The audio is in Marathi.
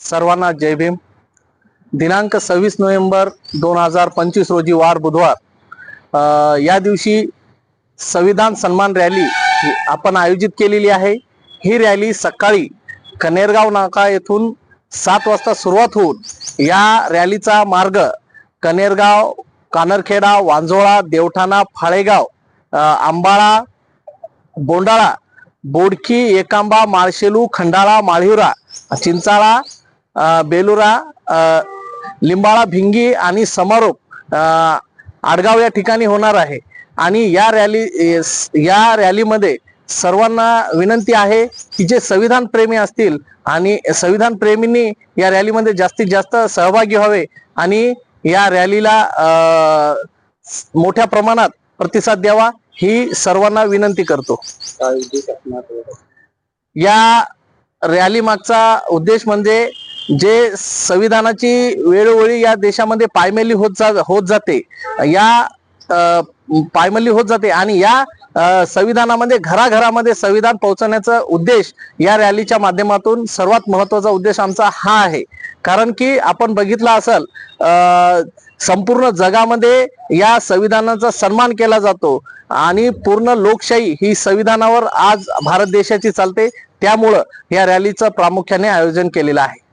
सर्वांना जय भीम. दिनांक सव्वीस नोव्हेंबर दोन हजार पंचवीस रोजी वार बुधवार. या दिवशी संविधान सन्मान रॅली आपण आयोजित केलेली आहे. ही रॅली सकाळी कनेरगाव नाका येथून सात वाजता सुरुवात होऊन या रॅलीचा मार्ग कनेरगाव कानरखेडा वांजोळा देवठाणा फाळेगाव आंबाळा बोंडाळा बोडकी एकांबा माळशेलू खंडाळा माळिवरा चिंचाळा बेलुरा लिंबाळा भिंगी आणि समारोप आडगाव या ठिकाणी होणार आहे. आणि या रॅली या रॅलीमध्ये सर्वांना विनंती आहे की जे संविधान प्रेमी असतील आणि संविधान प्रेमींनी या रॅलीमध्ये जास्तीत जास्त सहभागी व्हावे आणि या रॅलीला मोठ्या प्रमाणात प्रतिसाद द्यावा ही सर्वांना विनंती करतो. या रॅली मागचा उद्देश म्हणजे जे संविधानाची वेळोवेळी या देशामध्ये पायमेली होत जा होत जाते या पायमली पायमल्ली होत जाते आणि या संविधानामध्ये घराघरामध्ये संविधान पोहोचवण्याचा उद्देश या रॅलीच्या माध्यमातून सर्वात महत्त्वाचा उद्देश आमचा हा आहे. कारण की आपण बघितला असाल संपूर्ण जगामध्ये या संविधानाचा सन्मान केला जातो आणि पूर्ण लोकशाही ही संविधानावर आज भारत देशाची चालते. त्यामुळं या रॅलीचं प्रामुख्याने आयोजन केलेलं आहे.